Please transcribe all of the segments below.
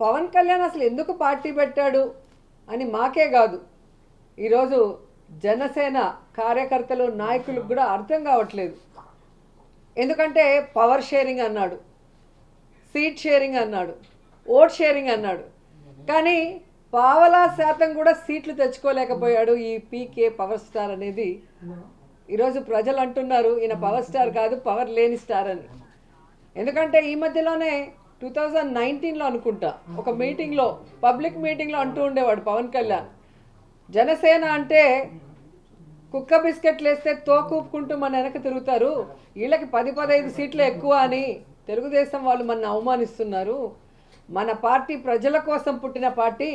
పవన్ కళ్యాణ్ అసలు ఎందుకు పార్టీ పెట్టాడు అని మాకే కాదు. ఈరోజు జనసేన కార్యకర్తలు నాయకులకు కూడా అర్థం కావట్లేదు. ఎందుకంటే పవర్ షేరింగ్ అన్నాడు సీట్ షేరింగ్ అన్నాడు ఓట్ షేరింగ్ అన్నాడు. కానీ పావలా శాతం కూడా సీట్లు తెచ్చుకోలేకపోయాడు ఈ పీకే పవర్ స్టార్ అనేది. ఈరోజు ప్రజలు అంటున్నారు ఈయన పవర్ స్టార్ కాదు పవర్ లేని స్టార్ అని. ఎందుకంటే ఈ మధ్యలోనే టూ థౌజండ్ నైన్టీన్లో అనుకుంటా. ఒక మీటింగ్లో పబ్లిక్ మీటింగ్లో అంటూ ఉండేవాడు పవన్ కళ్యాణ్. జనసేన అంటే కుక్క బిస్కెట్లు వేస్తే తోకూపుకుంటూ మన వెనక తిరుగుతారు. వీళ్ళకి పది పదహైదు సీట్లు ఎక్కువ అని తెలుగుదేశం వాళ్ళు మన అవమానిస్తున్నారు. మన పార్టీ ప్రజల కోసం పుట్టిన పార్టీ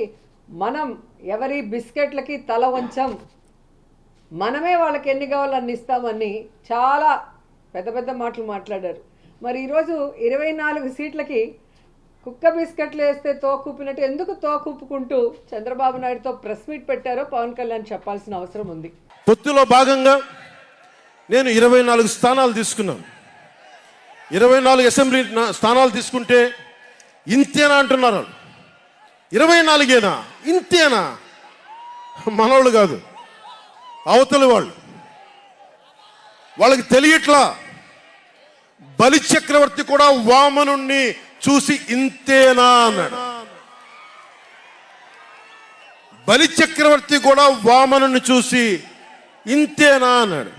మనం ఎవరి బిస్కెట్లకి తల వంచం మనమే వాళ్ళకి ఎన్ని కావాలని ఇస్తామని చాలా పెద్ద పెద్ద మాటలు మాట్లాడారు. మరి ఈరోజు ఇరవై నాలుగు సీట్లకి కుక్క బిస్కెట్లు వేస్తే తోకూపినట్టు ఎందుకు తోకూపుకుంటూ చంద్రబాబు నాయుడుతో ప్రెస్ మీట్ పెట్టారో పవన్ కళ్యాణ్ చెప్పాల్సిన అవసరం ఉంది. పొత్తులో భాగంగా నేను ఇరవై నాలుగు స్థానాలు తీసుకున్నాను. ఇరవై నాలుగు అసెంబ్లీ స్థానాలు తీసుకుంటే ఇంతేనా అంటున్నారు ఇరవై నాలుగేనా? ఇంతేనా? మనవాళ్ళు కాదు అవతలి వాళ్ళు. వాళ్ళకి తెలియట్లా? బలి చక్రవర్తి కూడా వామనుణ్ణి చూసి ఇంతేనా అన్నాడు. బలి చక్రవర్తి కూడా వామనుని చూసి ఇంతేనా అన్నాడు.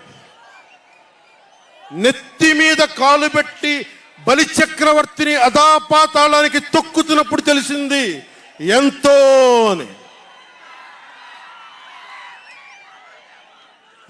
నెత్తి మీద కాలు పెట్టి బలి చక్రవర్తిని అదాపాతాళానికి తొక్కుతున్నప్పుడు తెలిసింది ఎంతో అని.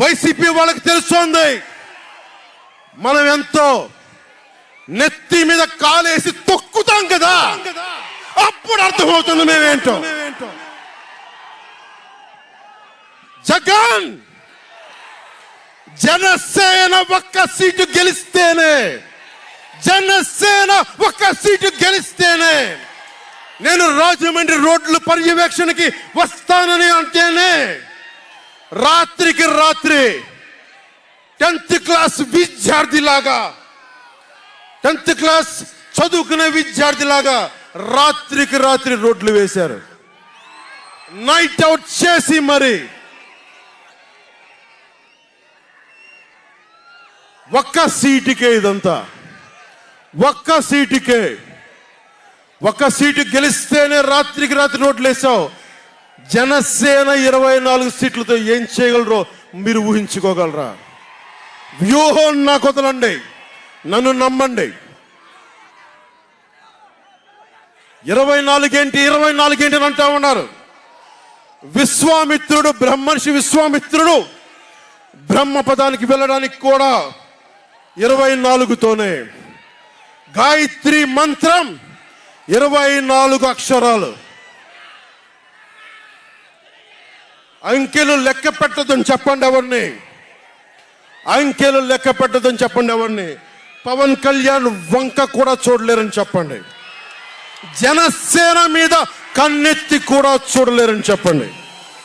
వైసీపీ వాళ్ళకి తెలుస్తోంది. మనం ఎంతో నెత్తి మీద కాలేసి తొక్కుతాం కదా. అప్పుడు అర్థమవుతుంది మేమేంటో. జగన్ జనసేన ఒక్క సీటు గెలిస్తేనే జనసేన ఒక్క సీటు గెలిస్తేనే నేను రాజమండ్రి రోడ్లు పర్యవేక్షణకి వస్తానని అంటేనే రాత్రికి రాత్రి టెన్త్ క్లాస్ విద్యార్థిలాగా టెన్త్ క్లాస్ చదువుకునే విద్యార్థిలాగా రాత్రికి రాత్రి రోడ్లు వేశారు. నైట్ అవుట్ చేసి మరి ఒక్క సీటుకే ఇదంతా. ఒక్క సీటుకే. ఒక్క సీటు గెలిస్తేనే రాత్రికి రాత్రి రోడ్లు వేసావు జనసేన ఇరవై నాలుగు సీట్లతో ఏం చేయగలరో మీరు ఊహించుకోగలరా? వ్యూహం నాకు వదలండి. నన్ను నమ్మండి. ఇరవై నాలుగేంటి ఇరవై నాలుగేంటి అని అంటా ఉన్నారు. విశ్వామిత్రుడు బ్రహ్మర్షి విశ్వామిత్రుడు బ్రహ్మ పదానికి వెళ్ళడానికి కూడా ఇరవై నాలుగుతోనే. గాయత్రి మంత్రం ఇరవై నాలుగు అక్షరాలు. అంకెలు లెక్క పెట్టదని చెప్పండి ఎవరిని? అంకెలు లెక్క పెట్టదని చెప్పండి ఎవరిని? పవన్ కళ్యాణ్ వంక కూడా చూడలేరని చెప్పండి. జనసేన మీద కన్నెత్తి కూడా చూడలేరని చెప్పండి.